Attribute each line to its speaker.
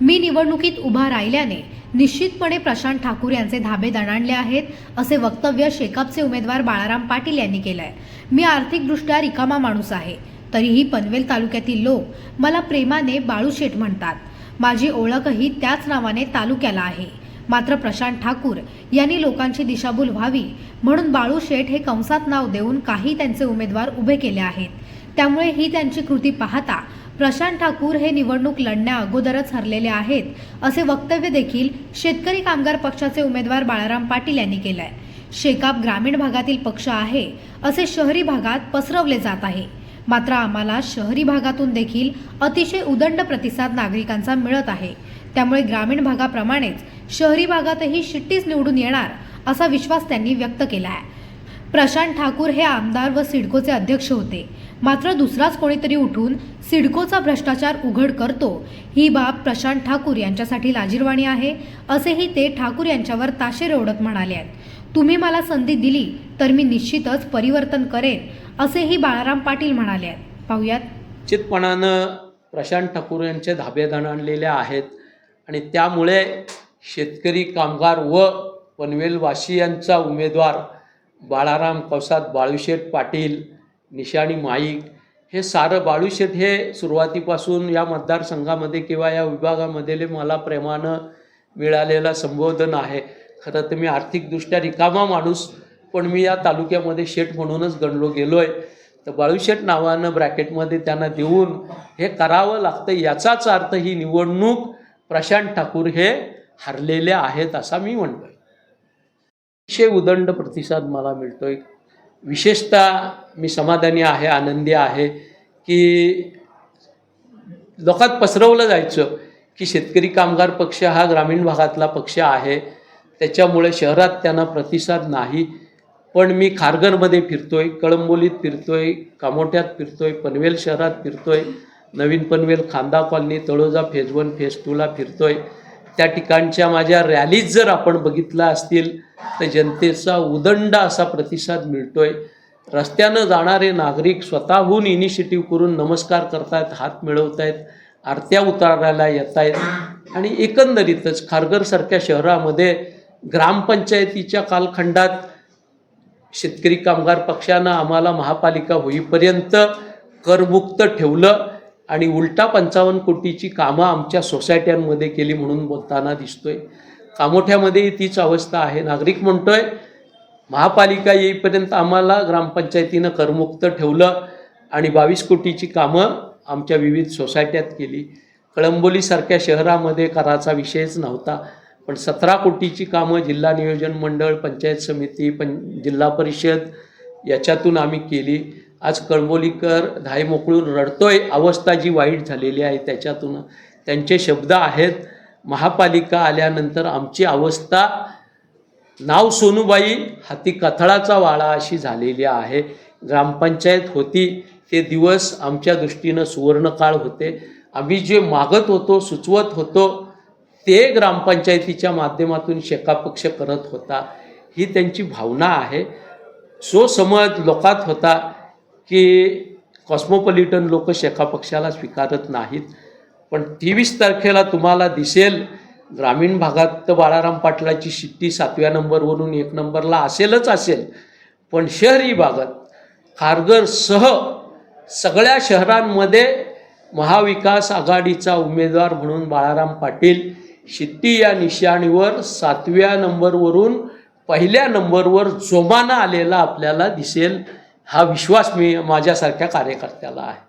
Speaker 1: मी निवडणुकीत उभा राहिल्याने निश्चितपणे प्रशांत ठाकूर यांचे धाबे दणाणले आहेत असे वक्तव्य शेकापचे उमेदवार बाळाराम पाटील यांनी केलं आहे मी आर्थिकदृष्ट्या रिकामा माणूस आहे तरीही पनवेल तालुक्यातील लोक मला प्रेमाने बाळूशेठ म्हणतात. माझी ओळखही त्याच नावाने तालुक्याला आहे. मात्र प्रशांत ठाकूर यांनी लोकांची दिशाभूल व्हावी म्हणून बाळू शेठ हे कंसात नाव देऊन काही त्यांचे उमेदवार उभे केले आहेत. त्यामुळे ही त्यांची कृती पाहता प्रशांत ठाकूर हे निवडणूक लढण्या अगोदरच हरलेले आहेत असे वक्तव्य देखील शेतकरी कामगार पक्षाचे उमेदवार बाळाराम पाटील यांनी केलं आहे शेकाप ग्रामीण भागातील पक्ष आहे असे शहरी भागात पसरवले जात आहे. मात्र आम्हाला शहरी भागातून देखील अतिशय उदंड प्रतिसाद नागरिकांचा मिळत आहे. त्यामुळे ग्रामीण भागाप्रमाणेच शहरी भागातही शिट्टीच निवडून येणार असा विश्वास त्यांनी व्यक्त केला आहे प्रशांत ठाकूर हे आमदार व सिडकोचे अध्यक्ष होते. मात्र दुसराच कोणीतरी उठून सिडकोचा भ्रष्टाचार उघड करतो ही बाब प्रशांत ठाकूर यांच्यासाठी लाजीरवाणी आहे असेही ते ठाकूर यांच्यावर ताशेर ओढत म्हणाले आहेत. तुम्ही मला संधी दिली तर मी निश्चितच परिवर्तन करेन असेही बाळाराम पाटील म्हणाले आहेत. पाहुयात.
Speaker 2: निश्चितपणानं प्रशांत ठाकूर यांचे धाबे दणाणलेले आहेत आणि त्यामुळे शेतकरी कामगार व पनवेलवासियांचा उमेदवार बाळाराम कवसात बाळूशेठ पाटील निशाणी माईक हे सारं बाळूशेठ हे सुरुवातीपासून या मतदारसंघामध्ये किंवा या विभागामध्ये मला प्रेमानं मिळालेलं संबोधन आहे. खरं तर मी आर्थिकदृष्ट्या रिकामा माणूस पण मी या तालुक्यामध्ये शेठ म्हणूनच गणलो गेलो आहे तर बाळूशेठ नावानं ब्रॅकेटमध्ये त्यांना देऊन हे करावं लागतं याचाच अर्थ ही निवडणूक प्रशांत ठाकूर हे हरलेले आहेत असा मी म्हणतोय. अतिशय उदंड प्रतिसाद मला मिळतोय. विशेषतः मी समाधानी आहे आनंदी आहे की लोकात पसरवलं जायचं की शेतकरी कामगार पक्ष हा ग्रामीण भागातला पक्ष आहे. त्याच्यामुळे शहरात त्यांना प्रतिसाद नाही. पण मी खारघरमध्ये फिरतोय कळंबोलीत फिरतोय कामोठ्यात फिरतोय पनवेल शहरात फिरतोय नवीन Panvel Khanda colony Taloja phase one phase टूला फिरतोय. त्या ठिकाणच्या माझ्या रॅलीज जर आपण बघितल्या असतील तर जनतेचा उदंड असा प्रतिसाद मिळतोय. रस्त्यानं जाणारे नागरिक स्वतःहून इनिशिएटिव्ह करून नमस्कार करतायत हात मिळवत आहेत आरत्या उतारायला येत आहेत आणि एकंदरीतच खारघरसारख्या शहरामध्ये ग्रामपंचायतीच्या कालखंडात शेतकरी कामगार पक्षानं आम्हाला महापालिका होईपर्यंत करमुक्त ठेवलं. आणि उलटा पंचावन्न कोटीची कामं आमच्या सोसायट्यांमध्ये केली म्हणून बोलताना दिसतोय. कामोठ्यामध्ये तीच अवस्था आहे. नागरिक म्हणतोय महापालिका येईपर्यंत आम्हाला ग्रामपंचायतीनं करमुक्त ठेवलं आणि बावीस कोटीची कामं आमच्या विविध सोसायट्यात केली. कळंबोलीसारख्या शहरामध्ये कराचा विषयच नव्हता पण सतरा कोटीची कामं जिल्हा नियोजन मंडळ पंचायत समिती पं जिल्हा परिषद याच्यातून आम्ही केली. आज कळंबोलीकर धाय मोकळून रडतोय. अवस्था जी वाईट झालेली आहे त्याच्यातून त्यांचे शब्द आहेत. महापालिका आल्यानंतर आमची अवस्था नाव सोनूबाई हाती कथळाचा वाळा अशी झालेली आहे. ग्रामपंचायत होती. ते दिवस आमच्या दृष्टीनं सुवर्णकाळ होते. आम्ही जे मागत होतो सुचवत होतो ते ग्रामपंचायतीच्या माध्यमातून शेकापक्ष करत होता. ही त्यांची भावना आहे. सो समज लोकात होता की कॉस्मोपॉलिटन लोक शेखा पक्षाला स्वीकारत नाहीत. पण तेवीस तारखेला तुम्हाला दिसेल ग्रामीण भागात तर बाळाराम पाटलाची शिट्टी सातव्या नंबरवरून एक नंबरला असेलच असेल. पण शहरी भागात खारघरसह सगळ्या शहरांमध्ये महाविकास आघाडीचा उमेदवार म्हणून बाळाराम पाटील शिट्टी या निशाणीवर सातव्या नंबरवरून पहिल्या नंबरवर जोमानं आलेला आपल्याला दिसेल. हा विश्वास मी माझ्यासारख्या कार्यकर्त्याला आहे.